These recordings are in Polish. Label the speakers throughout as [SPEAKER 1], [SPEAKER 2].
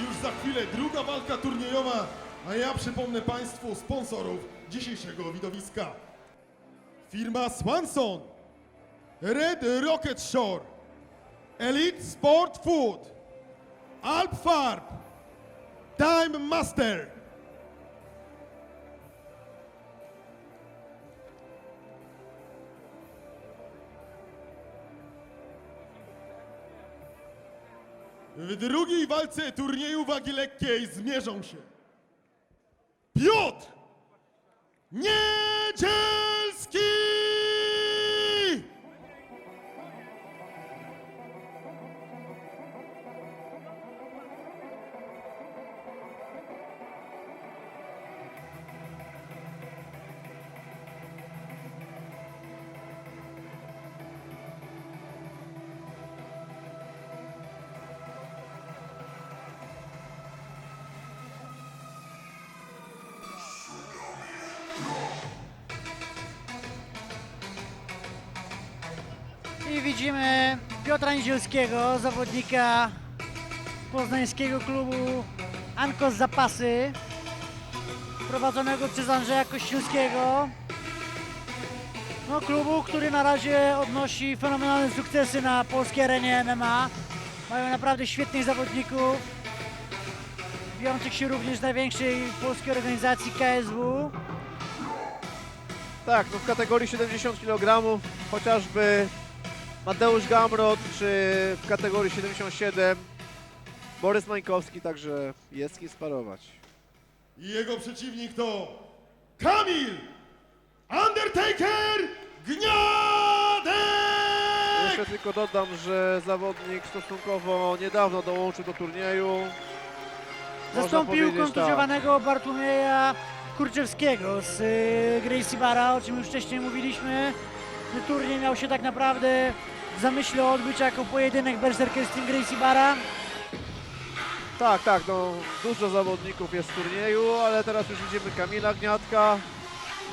[SPEAKER 1] Już za chwilę druga walka turniejowa, a ja przypomnę Państwu sponsorów dzisiejszego widowiska. Firma Swanson, Red Rocket Shore, Elite Sport Food, Alp Farb, Time Master. W drugiej walce turnieju wagi lekkiej zmierzą się Piotr
[SPEAKER 2] I widzimy Piotra Niedzielskiego, zawodnika poznańskiego klubu Ankos Zapasy, prowadzonego przez Andrzeja Kościelskiego. No, klubu, który na razie odnosi fenomenalne sukcesy na polskiej arenie MMA. Mają naprawdę świetnych zawodników, biorących się również z największej polskiej organizacji KSW.
[SPEAKER 3] Tak, no w kategorii 70 kg chociażby Mateusz Gamrot, czy w kategorii 77 Borys Mańkowski, także jest kim sparować.
[SPEAKER 1] I jego przeciwnik to Kamil Undertaker Gniadek!
[SPEAKER 3] Jeszcze tylko dodam, że zawodnik stosunkowo niedawno dołączył do turnieju.
[SPEAKER 2] Zastąpił
[SPEAKER 3] tak.
[SPEAKER 2] kontuzjowanego Bartłomieja Kurczewskiego z y, Gracie Bara, o czym już wcześniej mówiliśmy. Turniej miał się tak naprawdę w zamyśle odbyć jako pojedynek Berserker z Team Gracie Bara.
[SPEAKER 3] Tak, tak, no dużo zawodników jest w turnieju, ale teraz już widzimy Kamila Gniatka.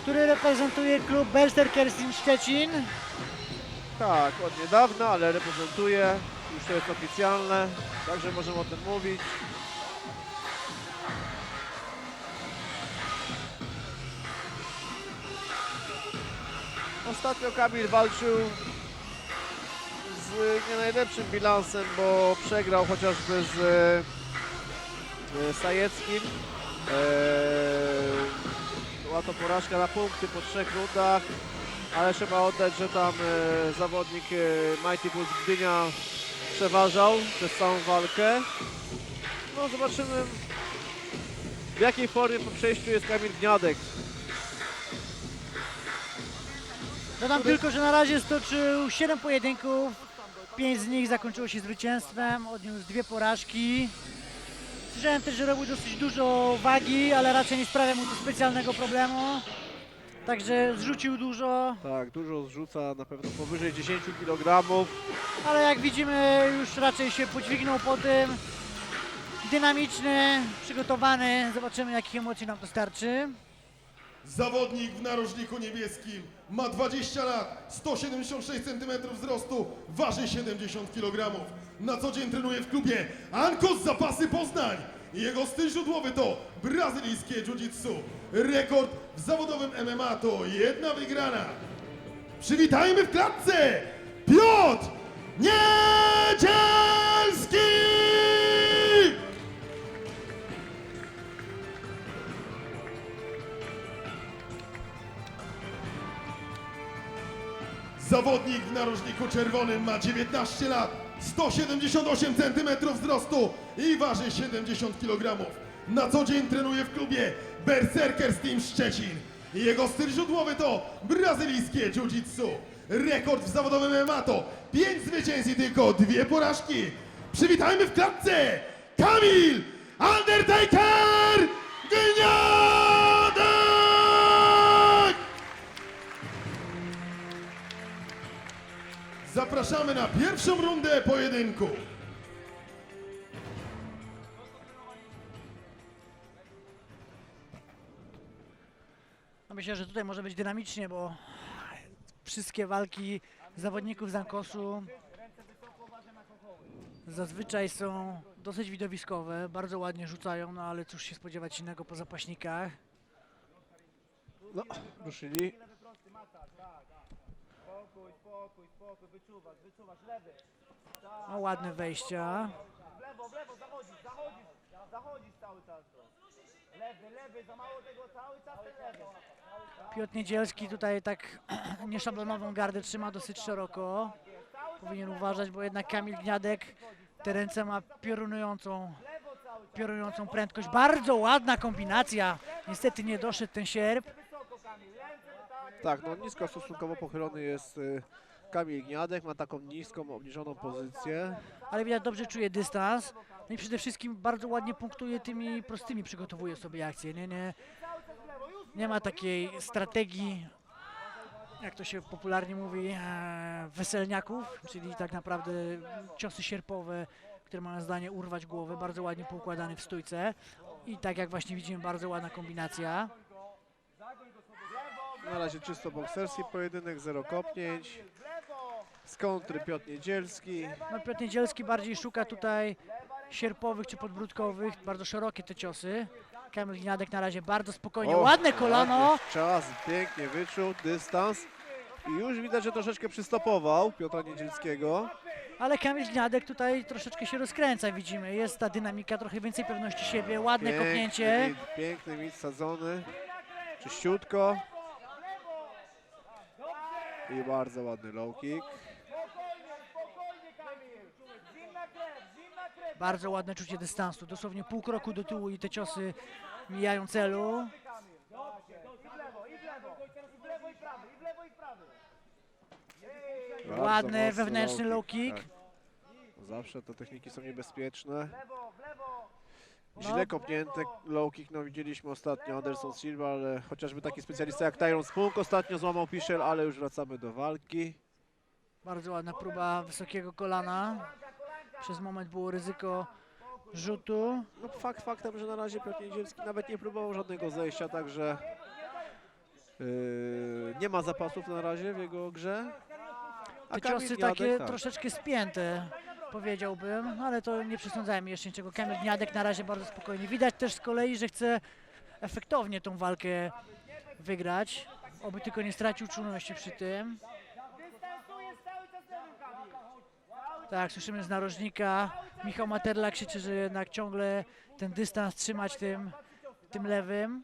[SPEAKER 2] który reprezentuje klub Berserker Team Szczecin.
[SPEAKER 3] Tak, od niedawna, ale reprezentuje. Już to jest oficjalne, także możemy o tym mówić. Ostatnio Kamil walczył nie najlepszym bilansem, bo przegrał chociażby z e, Sajeckim. Eee, była to porażka na punkty po trzech rundach ale trzeba oddać, że tam e, zawodnik e, Mighty Bulls Gdynia przeważał przez całą walkę. No zobaczymy w jakiej formie po przejściu jest Kamil Gniadek.
[SPEAKER 2] Dodam tylko, że na razie stoczył 7 pojedynków, 5 z nich zakończyło się zwycięstwem, odniósł dwie porażki. Słyszałem też, że robił dosyć dużo wagi, ale raczej nie sprawia mu to specjalnego problemu. Także zrzucił dużo,
[SPEAKER 3] Tak, dużo zrzuca, na pewno powyżej 10 kg.
[SPEAKER 2] ale jak widzimy już raczej się podźwignął po tym. Dynamiczny, przygotowany, zobaczymy jakich emocji nam to starczy.
[SPEAKER 1] Zawodnik w narożniku niebieskim ma 20 lat, 176 cm wzrostu, waży 70 kg. Na co dzień trenuje w klubie Ankos Zapasy Poznań. Jego styl źródłowy to brazylijskie jiu-jitsu. Rekord w zawodowym MMA to jedna wygrana. Przywitajmy w klatce Piotr Niedzielski! Zawodnik w narożniku czerwonym ma 19 lat, 178 cm wzrostu i waży 70 kg. Na co dzień trenuje w klubie Berserker Team Szczecin. Jego styl źródłowy to brazylijskie jiu-jitsu. Rekord w zawodowym MMA to 5 zwycięstw i tylko dwie porażki. Przywitajmy w klatce Kamil Undertaker Gniadek! Zapraszamy na pierwszą rundę pojedynku.
[SPEAKER 2] No myślę, że tutaj może być dynamicznie, bo wszystkie walki zawodników z Ankosu zazwyczaj są dosyć widowiskowe, bardzo ładnie rzucają, no ale cóż się spodziewać innego po zapaśnikach.
[SPEAKER 3] No, ruszyli.
[SPEAKER 4] Spokój, spokój, spokój, wyczuwasz, wyczuwasz, lewy.
[SPEAKER 2] No ładne wejścia.
[SPEAKER 4] W lewo, w lewo, zachodzisz, zachodzisz, zachodzisz cały czas. Lewy, lewy, za mało tego, cały czas ten lewy.
[SPEAKER 2] Piotr Niedzielski tutaj tak nieszablonową gardę trzyma dosyć szeroko. Powinien uważać, bo jednak Kamil Gniadek te ręce ma piorunującą, piorunującą prędkość. Bardzo ładna kombinacja. Niestety nie doszedł ten sierp.
[SPEAKER 3] Tak, no nisko stosunkowo pochylony jest y, Kamil Gniadek, ma taką niską, obniżoną pozycję.
[SPEAKER 2] ale widać dobrze czuje dystans. No i przede wszystkim bardzo ładnie punktuje tymi prostymi, przygotowuje sobie akcję. Nie, nie, nie ma takiej strategii, jak to się popularnie mówi, e, weselniaków, czyli tak naprawdę ciosy sierpowe, które mają zdanie urwać głowę, bardzo ładnie poukładane w stójce. I tak jak właśnie widzimy, bardzo ładna kombinacja.
[SPEAKER 3] Na razie czysto bokserski pojedynek, zero kopnięć. Z kontry Piotr Niedzielski.
[SPEAKER 2] No Piotr Niedzielski bardziej szuka tutaj sierpowych czy podbródkowych, bardzo szerokie te ciosy. Kamil Gniadek na razie bardzo spokojnie,
[SPEAKER 3] O,
[SPEAKER 2] ładne kolano.
[SPEAKER 3] ładny Czas, pięknie wyczuł, dystans. I już widać, że troszeczkę przystopował Piotra Niedzielskiego.
[SPEAKER 2] Ale Kamil Gniadek tutaj troszeczkę się rozkręca, widzimy. Jest ta dynamika, trochę więcej pewności siebie, ładne kopnięcie.
[SPEAKER 3] mit, piękny mit sadzony. Czyściutko. I bardzo ładny low kick.
[SPEAKER 2] Bardzo ładne czucie dystansu, dosłownie pół kroku do tyłu i te ciosy mijają celu.
[SPEAKER 4] I w lewo, i w lewo, i w lewo, i prawy, i w lewo, i prawy.
[SPEAKER 3] Bardzo
[SPEAKER 2] Ładny wewnętrzny low kick.
[SPEAKER 3] Tak. Zawsze te techniki są niebezpieczne.
[SPEAKER 4] W lewo, w lewo.
[SPEAKER 3] Źle
[SPEAKER 2] No.
[SPEAKER 3] kopnięte low kick, no widzieliśmy ostatnio Anderson Silva, ale chociażby taki specjalista jak Tyron Spunk ostatnio złamał Piszel, ale już wracamy do walki.
[SPEAKER 2] Bardzo ładna próba wysokiego kolana. Przez moment było ryzyko rzutu.
[SPEAKER 3] No fakt faktem, że na razie Piotr Niedzielski nawet nie próbował żadnego zejścia, także yy, nie ma zapasów na razie w jego grze. A
[SPEAKER 2] Te ciosy
[SPEAKER 3] Gniadek,
[SPEAKER 2] takie
[SPEAKER 3] tak.
[SPEAKER 2] troszeczkę spięte, powiedziałbym, ale to nie przesądzajmy jeszcze niczego. Kamil Gniadek na razie bardzo spokojnie. Widać też z kolei, że chce efektownie tą walkę wygrać. Oby tylko nie stracił czujności przy tym. Tak, słyszymy z narożnika. Michał Materla krzyczy, że jednak ciągle ten dystans trzymać tym, tym lewym.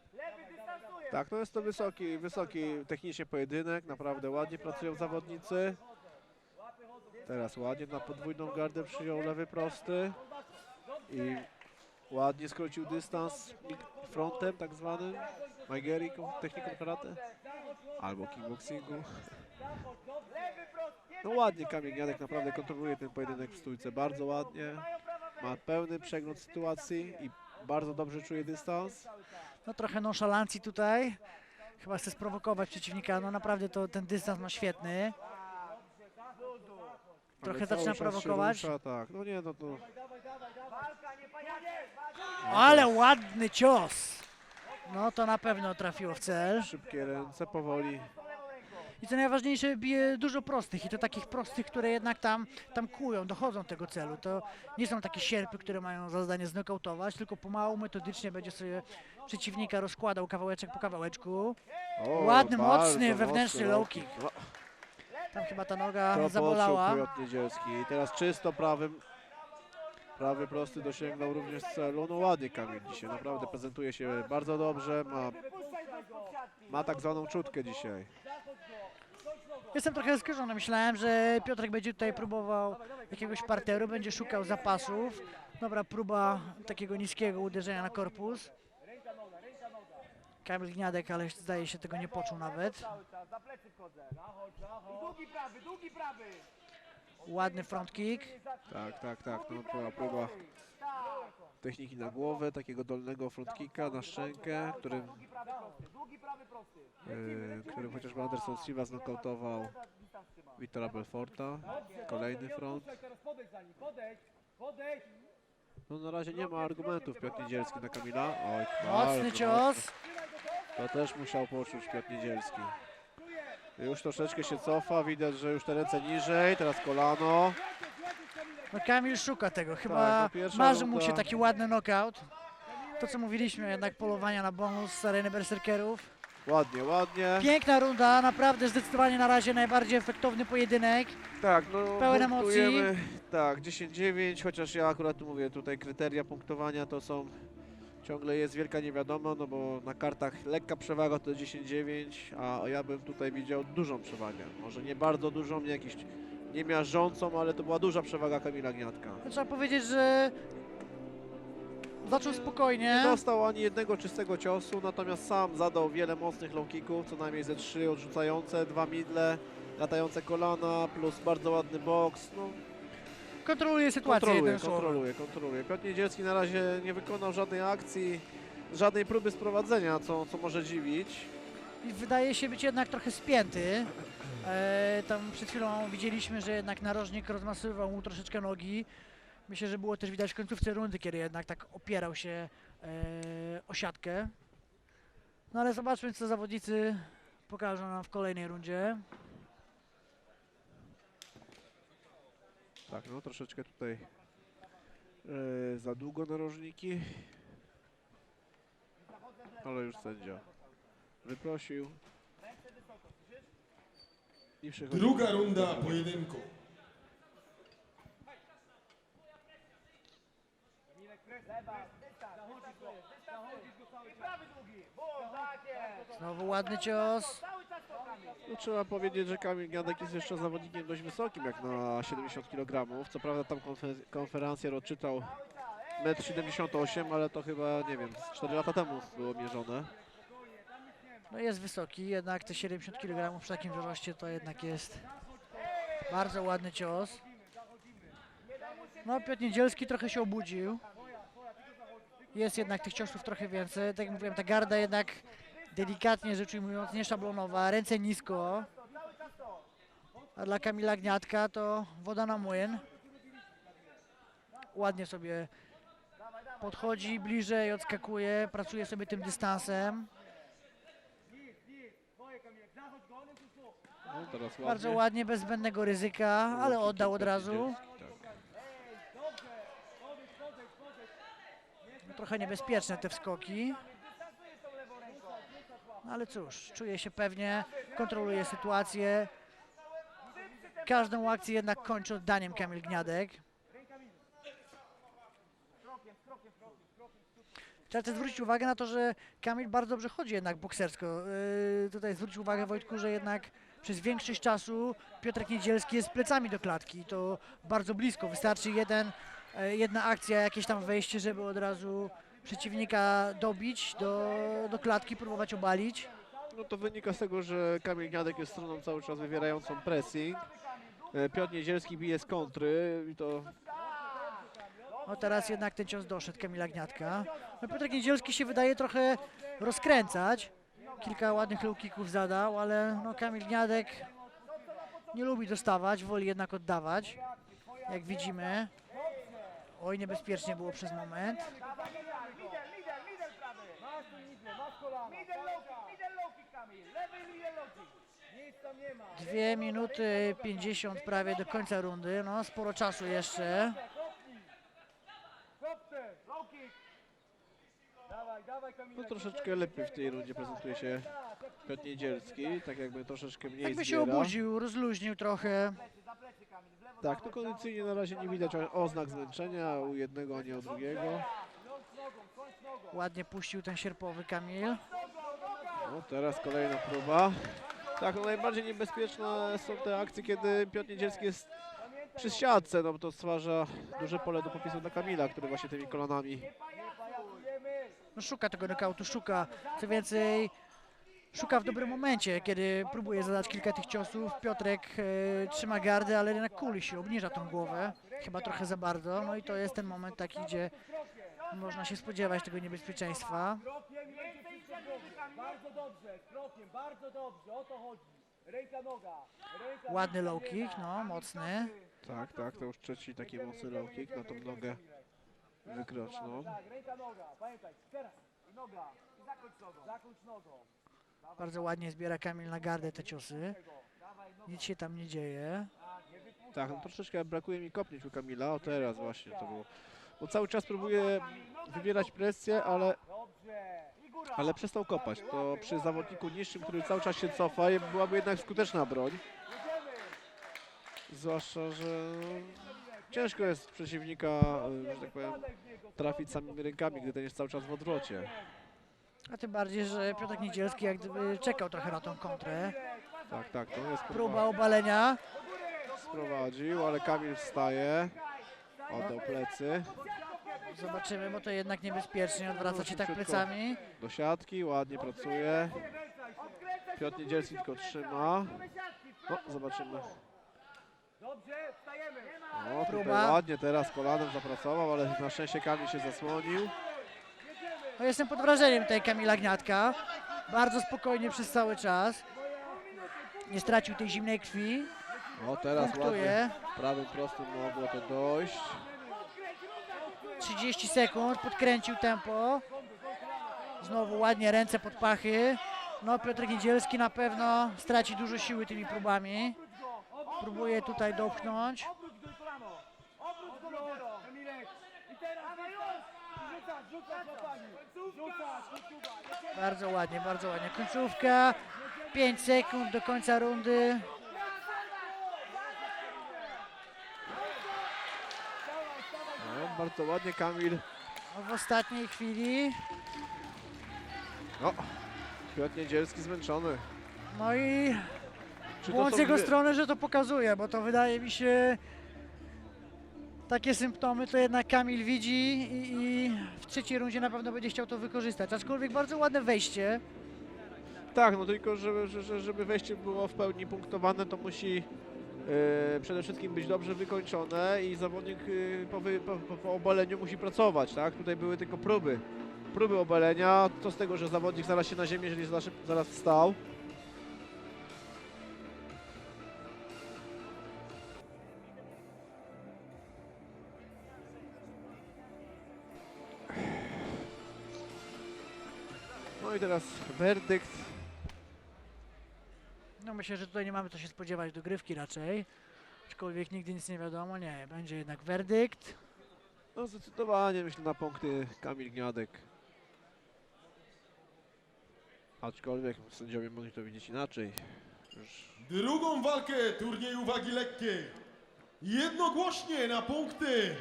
[SPEAKER 3] Tak, no jest to wysoki, wysoki technicznie pojedynek, naprawdę ładnie pracują zawodnicy. Teraz ładnie na podwójną gardę przyjął lewy prosty i ładnie skrócił dystans frontem tak zwanym, Maigeri techniką karate albo kickboxingu. No ładnie Kamil Gniadek naprawdę kontroluje ten pojedynek w stójce, bardzo ładnie. Ma pełny przegląd sytuacji i bardzo dobrze czuje dystans.
[SPEAKER 2] No trochę nonszalancji tutaj. Chyba chce sprowokować przeciwnika. No naprawdę to ten dystans ma świetny. Trochę zaczyna prowokować.
[SPEAKER 3] Rusza, tak, no nie, no to.
[SPEAKER 2] Ale ładny cios. No to na pewno trafiło w cel.
[SPEAKER 3] szybkie ręce, powoli.
[SPEAKER 2] I co najważniejsze, bije dużo prostych i to takich prostych, które jednak tam, tam kują, dochodzą tego celu. To nie są takie sierpy, które mają za zadanie znokautować, tylko pomału, metodycznie będzie sobie przeciwnika rozkładał kawałeczek po kawałeczku.
[SPEAKER 3] O,
[SPEAKER 2] Ładny, mocny, wewnętrzny
[SPEAKER 3] mocny
[SPEAKER 2] low kick. Tam chyba ta noga
[SPEAKER 3] to
[SPEAKER 2] zabolała.
[SPEAKER 3] Piotr Niedzielski. I teraz czysto prawym. Prawy prosty dosięgnął również celu. No ładnie Kamil dzisiaj, naprawdę prezentuje się bardzo dobrze. Ma, ma tak zwaną czutkę dzisiaj.
[SPEAKER 2] Jestem trochę zaskoczony. Myślałem, że Piotrek będzie tutaj próbował jakiegoś parteru, będzie szukał zapasów. Dobra próba takiego niskiego uderzenia na korpus. Kamil Gniadek, ale zdaje się tego nie poczuł nawet. Ładny front kick.
[SPEAKER 3] Tak, tak, tak. No, była próba techniki na głowę, takiego dolnego front kicka na szczękę, którym, yy, którym chociażby Anderson Silva znokautował Wittora Belforta. Kolejny front.
[SPEAKER 4] Podejdź, podejdź.
[SPEAKER 3] No na razie nie ma argumentów Piotr Niedzielski na Kamila. Oj,
[SPEAKER 2] Mocny
[SPEAKER 3] bardzo
[SPEAKER 2] cios.
[SPEAKER 3] To też musiał poczuć Piotr Niedzielski. Już troszeczkę się cofa, widać, że już te ręce niżej, teraz kolano.
[SPEAKER 2] No Kamil szuka tego, chyba
[SPEAKER 3] no pierwsza
[SPEAKER 2] marzy mu
[SPEAKER 3] runda.
[SPEAKER 2] się taki ładny knockout. To co mówiliśmy, jednak polowania na bonus z areny berserkerów.
[SPEAKER 3] Ładnie, ładnie.
[SPEAKER 2] Piękna runda, naprawdę zdecydowanie na razie najbardziej efektowny pojedynek.
[SPEAKER 3] Tak, no
[SPEAKER 2] Pełen
[SPEAKER 3] punktujemy, Tak, 10-9, chociaż ja akurat tu mówię, tutaj kryteria punktowania to są ciągle jest wielka niewiadoma, no bo na kartach lekka przewaga to 10-9, a ja bym tutaj widział dużą przewagę. Może nie bardzo dużą, nie jakąś niemiażdżącą, ale to była duża przewaga Kamila Gniatka.
[SPEAKER 2] No, Trzeba powiedzieć, że zaczął spokojnie.
[SPEAKER 3] Nie dostał ani jednego czystego ciosu, natomiast sam zadał wiele mocnych low kicków, co najmniej ze trzy odrzucające, dwa midle, latające kolana, plus bardzo ładny boks. No,
[SPEAKER 2] Kontroluje sytuację
[SPEAKER 3] kontroluje, kontroluje, kontroluje. Piotr Niedzielski na razie nie wykonał żadnej akcji, żadnej próby sprowadzenia, co, co może dziwić.
[SPEAKER 2] I wydaje się być jednak trochę spięty. E, tam przed chwilą widzieliśmy, że jednak narożnik rozmasowywał mu troszeczkę nogi. Myślę, że było też widać w końcówce rundy, kiedy jednak tak opierał się e, o siatkę. No ale zobaczmy, co zawodnicy pokażą nam w kolejnej rundzie.
[SPEAKER 3] Tak, no troszeczkę tutaj e, za długo narożniki. Ale już sędzia wyprosił. I.
[SPEAKER 1] Druga runda pojedynku.
[SPEAKER 4] Lewa, dystans, zachodzisz go, zachodzisz go cały czas. I prawy długi, bum, tak jest.
[SPEAKER 2] Znowu ładny cios.
[SPEAKER 3] No, trzeba powiedzieć, że Kamil Giadek jest jeszcze zawodnikiem dość wysokim, jak na 70 kg. Co prawda tam konfer- konferencję odczytał 1,78 m, ale to chyba, nie wiem, z 4 lata temu było mierzone.
[SPEAKER 2] No jest wysoki, jednak te 70 kg przy takim wzroście to jednak jest bardzo ładny cios. No Piotr Niedzielski trochę się obudził. Jest jednak tych ciosów trochę więcej. Tak jak mówiłem, ta garda jednak delikatnie rzecz ujmując nieszablonowa, ręce nisko. A dla Kamila Gniatka to woda na młyn. Ładnie sobie podchodzi bliżej, odskakuje, pracuje sobie tym dystansem.
[SPEAKER 3] No, ładnie.
[SPEAKER 2] Bardzo ładnie, bez zbędnego ryzyka, ale oddał od razu.
[SPEAKER 3] Tak.
[SPEAKER 2] Trochę niebezpieczne te wskoki. Ale cóż, czuje się pewnie, kontroluje sytuację. Każdą akcję jednak kończy oddaniem Kamil Gniadek. Trzeba też zwrócić uwagę na to, że Kamil bardzo dobrze chodzi jednak boksersko. Yy, tutaj zwróć uwagę Wojtku, że jednak przez większość czasu Piotrek Niedzielski jest plecami do klatki. To bardzo blisko. Wystarczy jeden, e, jedna akcja, jakieś tam wejście, żeby od razu przeciwnika dobić do, do klatki, próbować obalić.
[SPEAKER 3] No to wynika z tego, że Kamil Giadek jest stroną cały czas wywierającą pressing. E, Piotr Niedzielski bije z kontry i to
[SPEAKER 2] No teraz jednak ten cios doszedł Kamila Gniatka. No Piotrek Niedzielski się wydaje trochę rozkręcać. Kilka ładnych low kicków zadał, ale no Kamil Gniadek nie lubi dostawać, woli jednak oddawać. Jak widzimy. Oj, niebezpiecznie było przez moment.
[SPEAKER 4] Middle, middle, middle prawy. Masz tu middle, masz kolana. Middle low kick, middle low kick Kamil. Lewy middle low kick. Nic tam nie ma.
[SPEAKER 2] Dwie minuty 50 prawie do końca rundy. No, sporo czasu jeszcze.
[SPEAKER 4] Kopce, low kick. Dawaj, dawaj Kamil.
[SPEAKER 3] no, troszeczkę lepiej w tej rundzie prezentuje się Piotr Niedzielski, tak jakby troszeczkę mniej
[SPEAKER 2] Jakby się
[SPEAKER 3] zbiera.
[SPEAKER 2] obudził, rozluźnił trochę.
[SPEAKER 4] Za plecy Kamil, w lewo.
[SPEAKER 3] Tak, no kondycyjnie na razie nie widać oznak zmęczenia u jednego, ani u drugiego.
[SPEAKER 2] Ładnie puścił ten sierpowy Kamil.
[SPEAKER 3] No teraz kolejna próba. Tak, no najbardziej niebezpieczne są te akcje, kiedy Piotr Niedzielski jest przy siatce, no bo to stwarza duże pole do popisu dla Kamila, który właśnie tymi kolanami
[SPEAKER 2] No, szuka tego knockoutu, szuka. Co więcej, szuka w dobrym momencie, kiedy próbuje zadać kilka tych ciosów. Piotrek e, trzyma gardę, ale jednak kuli się, obniża tą głowę. Chyba trochę za bardzo. No i to jest ten moment taki, gdzie można się spodziewać tego niebezpieczeństwa.
[SPEAKER 4] Krokiem. Bardzo dobrze, krokiem, bardzo dobrze, o to chodzi. Ręka, noga. Ręka,
[SPEAKER 2] Ładny low kick, no, mocny.
[SPEAKER 3] Tak, tak, to już trzeci taki mocny low kick na tą nogę wykroczną.
[SPEAKER 4] Tak, ręka, noga. Pamiętaj, teraz. I noga. I zakończ nogą. Zakończ nogą.
[SPEAKER 2] Bardzo ładnie zbiera Kamil na gardę te ciosy. Nic się tam nie dzieje.
[SPEAKER 3] Tak, no troszeczkę brakuje mi kopnięć u Kamila, o teraz właśnie to było. Bo cały czas próbuje wywierać presję, ale, ale przestał kopać. To przy zawodniku niższym, który cały czas się cofa, byłaby jednak skuteczna broń. Zwłaszcza, że ciężko jest przeciwnika, że tak powiem, trafić samymi rękami, gdy ten jest cały czas w odwrocie.
[SPEAKER 2] A tym bardziej, że Piotr Niedzielski jak gdyby czekał trochę na tą kontrę.
[SPEAKER 3] Tak, tak, to jest
[SPEAKER 2] Próba
[SPEAKER 3] próba.
[SPEAKER 2] obalenia.
[SPEAKER 3] Sprowadził, ale Kamil wstaje. Oddał plecy.
[SPEAKER 2] Zobaczymy, bo to jednak niebezpiecznie odwraca się tak plecami.
[SPEAKER 3] Do siatki, ładnie pracuje. Piotr Niedzielski tylko trzyma. No, zobaczymy.
[SPEAKER 4] Dobrze, wstajemy.
[SPEAKER 3] O, tutaj
[SPEAKER 2] Próba.
[SPEAKER 3] ładnie teraz kolanem zapracował, ale na szczęście Kamil się zasłonił.
[SPEAKER 2] No jestem pod wrażeniem tej Kamila Gniatka. Bardzo spokojnie przez cały czas. Nie stracił tej zimnej krwi.
[SPEAKER 3] O, teraz ładnie prawym prostym mogło to dojść.
[SPEAKER 2] 30 sekund, podkręcił tempo. Znowu ładnie ręce pod pachy. No Piotr Niedzielski na pewno straci dużo siły tymi próbami. Próbuje tutaj dopchnąć. Bardzo ładnie, bardzo ładnie. Końcówka. 5 sekund do końca rundy.
[SPEAKER 3] No, bardzo ładnie Kamil.
[SPEAKER 2] No, W ostatniej chwili.
[SPEAKER 3] O, Piotr Niedzielski zmęczony.
[SPEAKER 2] No i
[SPEAKER 3] Czy
[SPEAKER 2] błąd z jego
[SPEAKER 3] dwie-
[SPEAKER 2] strony, że to pokazuje, bo to wydaje mi się takie symptomy to jednak Kamil widzi i, i w trzeciej rundzie na pewno będzie chciał to wykorzystać. Aczkolwiek bardzo ładne wejście.
[SPEAKER 3] Tak, no tylko żeby, że- że- żeby wejście było w pełni punktowane, to musi przede wszystkim być dobrze wykończone i zawodnik e, po, wy, po, po, obaleniu musi pracować, tak? Tutaj były tylko próby. Próby obalenia, to z tego, że zawodnik zaraz się na ziemię, jeżeli zaraz, zaraz wstał. No i teraz werdykt.
[SPEAKER 2] Myślę, że tutaj nie mamy co się spodziewać dogrywki raczej. Aczkolwiek nigdy nic nie wiadomo, nie, będzie jednak werdykt.
[SPEAKER 3] No zdecydowanie myślę na punkty Kamil Gniadek. Aczkolwiek sędziowie mogli to widzieć inaczej. Już
[SPEAKER 1] Drugą walkę turnieju wagi lekkiej. Jednogłośnie na punkty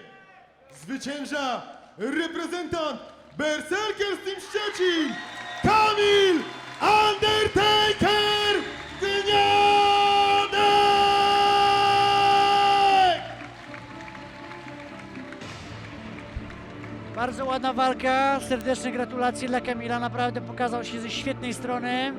[SPEAKER 1] zwycięża reprezentant Berserker Team Szczecin Kamil
[SPEAKER 2] Bardzo ładna walka, serdeczne gratulacje dla Kamila, naprawdę pokazał się ze świetnej strony.